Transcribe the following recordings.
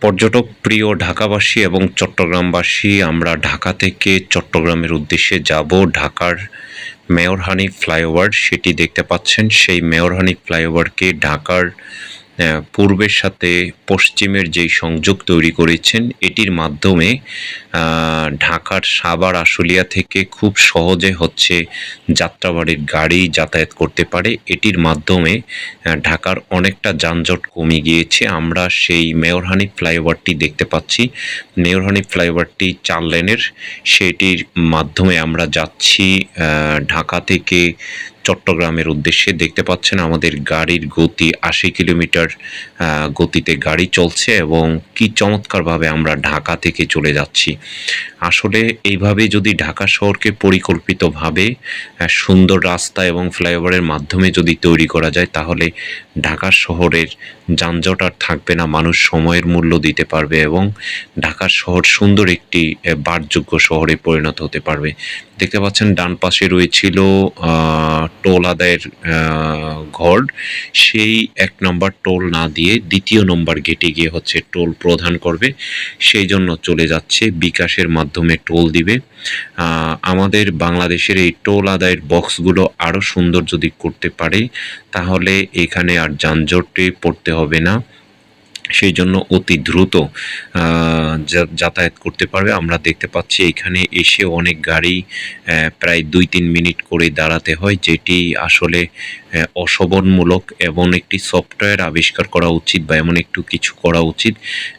পর্যটক প্রিয় ঢাকাবাসী এবং চট্টগ্রামবাসী, আমরা ঢাকা থেকে চট্টগ্রামের উদ্দেশ্যে যাব। ঢাকার মেয়রহানি ফ্লাইওভার, সেটি দেখতে পাচ্ছেন। সেই মেয়রহানি ফ্লাইওভারকে ঢাকার পূর্বের সাথে পশ্চিমের যেই সংযোগ তৈরি করেছেন, এটির মাধ্যমে ঢাকার সাভার, আশুলিয়া থেকে খুব সহজে হচ্ছে যাত্রাবাড়ির গাড়ি যাতায়াত করতে পারে। এটির মাধ্যমে ঢাকার অনেকটা যানজট কমে গিয়েছে। আমরা সেই মেয়রহানি ফ্লাইওভারটি দেখতে পাচ্ছি। মেয়রহানি ফ্লাইওভারটি চার লেনের, সেটির মাধ্যমে আমরা যাচ্ছি ঢাকা থেকে চট্টগ্রামের উদ্দেশ্যে দেখতে পাচ্ছেন আমাদের গাড়ির গতি আশি কিলোমিটার গতিতে গাড়ি চলছে এবং কি চমৎকারভাবে আমরা ঢাকা থেকে চলে যাচ্ছি। আসলে এইভাবে যদি ঢাকা শহরকে পরিকল্পিতভাবে সুন্দর রাস্তা এবং ফ্লাইওভারের মাধ্যমে যদি তৈরি করা যায়, তাহলে ঢাকা শহরের যানজট আর থাকবে না মানুষ সময়ের মূল্য দিতে পারবে এবং ঢাকা শহর সুন্দর একটি আহ, বাসযোগ্য শহরে পরিণত হতে পারবে। দেখতে পাচ্ছেন ডান পাশে রয়েছিল টোল আদায়ের ঘর। সেই এক নম্বর টোল না দিয়ে দ্বিতীয় নম্বর গেটে গিয়ে হচ্ছে টোল প্রদান করবে। সেই জন্য চলে যাচ্ছে বিকাশের মাধ্যমে টোল দিবে। আমাদের বাংলাদেশের এই টোল আদায়ের বক্সগুলো আরও সুন্দর যদি করতে পারে। তাহলে এখানে আর যানজটে পড়তে হবে না। সেই জন্য অতি দ্রুত যাতায়াত করতে পারবে। আমরা দেখতে পাচ্ছি এখানে এসে অনেক গাড়ি প্রায় দুই তিন মিনিট করে দাঁড়াতে হয় যেটি আসলে আহ, অশোভনমূলক এমন একটি সফটওয়্যার আবিষ্কার করা উচিত বা এমন একটু কিছু করা উচিত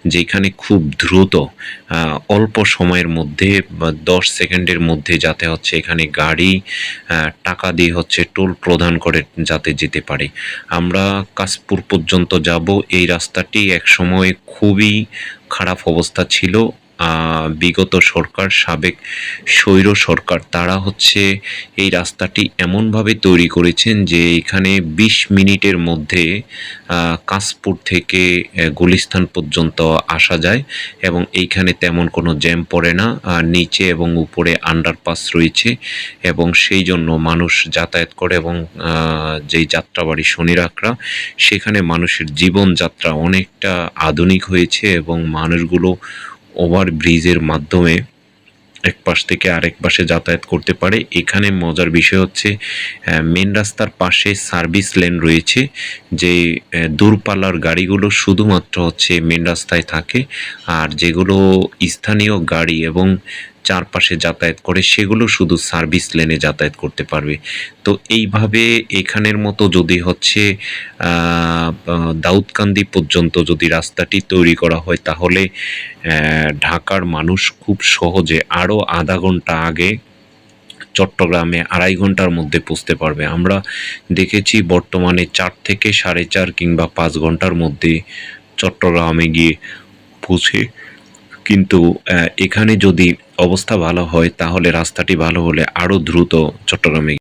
যেখানে খুব দ্রুত অল্প সময়ের মধ্যে দশ সেকেন্ডের মধ্যে যাতে হচ্ছে এখানে গাড়ি টাকা দিয়ে হচ্ছে টোল প্রদান করে যাতে যেতে পারে। আমরা কাশপুর পর্যন্ত যাব। এই রাস্তাটি একসময় খুবই খারাপ অবস্থা ছিল। বিগত সরকার সাবেক স্বৈর সরকার তারা হচ্ছে এই রাস্তাটি এমনভাবে তৈরি করেছেন যে এখানে বিশ মিনিটের মধ্যে আহ, কাশপুর থেকে গুলিস্থান পর্যন্ত আসা যায় এবং এইখানে তেমন কোনো জ্যাম পড়ে না। নিচে এবং উপরে আন্ডারপাস রয়েছে এবং সেই জন্য মানুষ যাতায়াত করে এবং যেই যাত্রাবাড়ি শনিরাকরা সেখানে মানুষের জীবনযাত্রা অনেকটা আধুনিক হয়েছে এবং মানুষগুলো ওভার ব্রিজের মাধ্যমে এক পাশ থেকে আরেক পাশে যাতায়াত করতে পারে। এখানে মজার বিষয় হচ্ছে মেন রাস্তার পাশে সার্ভিস লেন রয়েছে, যে দূরপাল্লার গাড়িগুলো শুধুমাত্র হচ্ছে মেন রাস্তায় থাকে, আর যেগুলো স্থানীয় গাড়ি এবং চারপাশে যাতায়াত করে, সেগুলো শুধু সার্ভিস লেনে যাতায়াত করতে পারবে। তো এইভাবে এখানের মতো যদি হচ্ছে দাউদকান্দি পর্যন্ত যদি রাস্তাটি তৈরি করা হয়, তাহলে ঢাকার মানুষ খুব সহজে আরও আধা ঘণ্টা আগে চট্টগ্রামে আড়াই ঘণ্টার মধ্যে পৌঁছতে পারবে। আমরা দেখেছি বর্তমানে চার থেকে সাড়ে চার কিংবা পাঁচ ঘণ্টার মধ্যে চট্টগ্রামে গিয়ে পৌঁছে কিন্তু এখানে যদি অবস্থা ভালো হয় তাহলে রাস্তাটি ভালো হলে আরও দ্রুত চট্টগ্রামে